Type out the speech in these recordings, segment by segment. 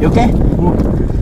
이렇 게?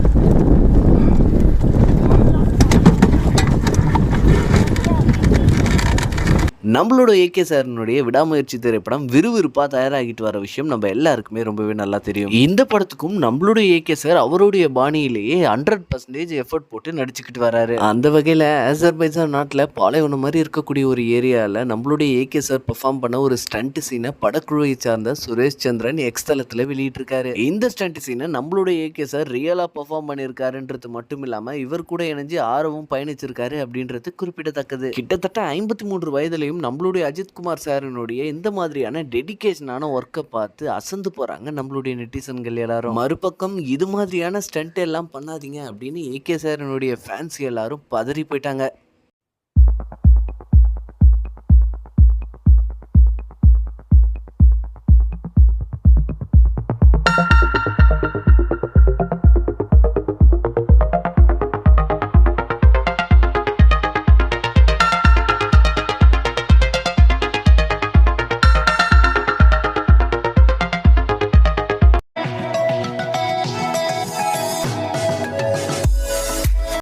நம்மளோட ஏகே சாரனுடைய விடாமுயற்சி திரைப்படம் விறுவிறுப்பா தயாராகிட்டு வர விஷயம் நம்ம எல்லாருக்குமே ரொம்பவே நல்லா தெரியும். இந்த படத்துக்கும் நம்மளுடைய ஏகே சார் அவருடைய பாணியிலேயே ஹண்ட்ரட் பர்சன்டேஜ் எஃபர்ட் போட்டு நடிச்சுக்கிட்டு வராரு. அந்த வகையில் அசர்பைசான் நாட்டில் பாலைவனம் மாதிரி இருக்கக்கூடிய ஒரு ஏரியாவில் நம்மளுடைய ஏகே சார் பெர்ஃபார்ம் பண்ண ஒரு ஸ்டண்ட் சீனை படக்குழுவை சார்ந்த சுரேஷ் சந்திரன் எக்ஸ் தளத்தில் வெளியிட்டிருக்காரு. இந்த ஸ்டண்ட் சீனை நம்மளுடைய ஏகே சார் ரியலாக பெர்ஃபார்ம் பண்ணியிருக்காருன்றது மட்டும் இல்லாமல் இவர் கூட இணைஞ்சு ஆர்வம் பயணிச்சிருக்காரு அப்படின்றது குறிப்பிடத்தக்கது. கிட்டத்தட்ட ஐம்பத்தி மூன்று வயதுலையும் நம்மளுடைய அஜித்குமார் சாரினுடைய இந்த மாதிரியான டெடிகேஷனான ஒர்க்கை பார்த்து அசந்து போகிறாங்க நம்மளுடைய நெட்டிசன்கள் எல்லாரும். மறுபக்கம் இது மாதிரியான ஸ்டண்ட் எல்லாம் பண்ணாதீங்க அப்படின்னு ஏகே சாரினுடைய ஃபேன்ஸ் எல்லாரும் பதறி போயிட்டாங்க.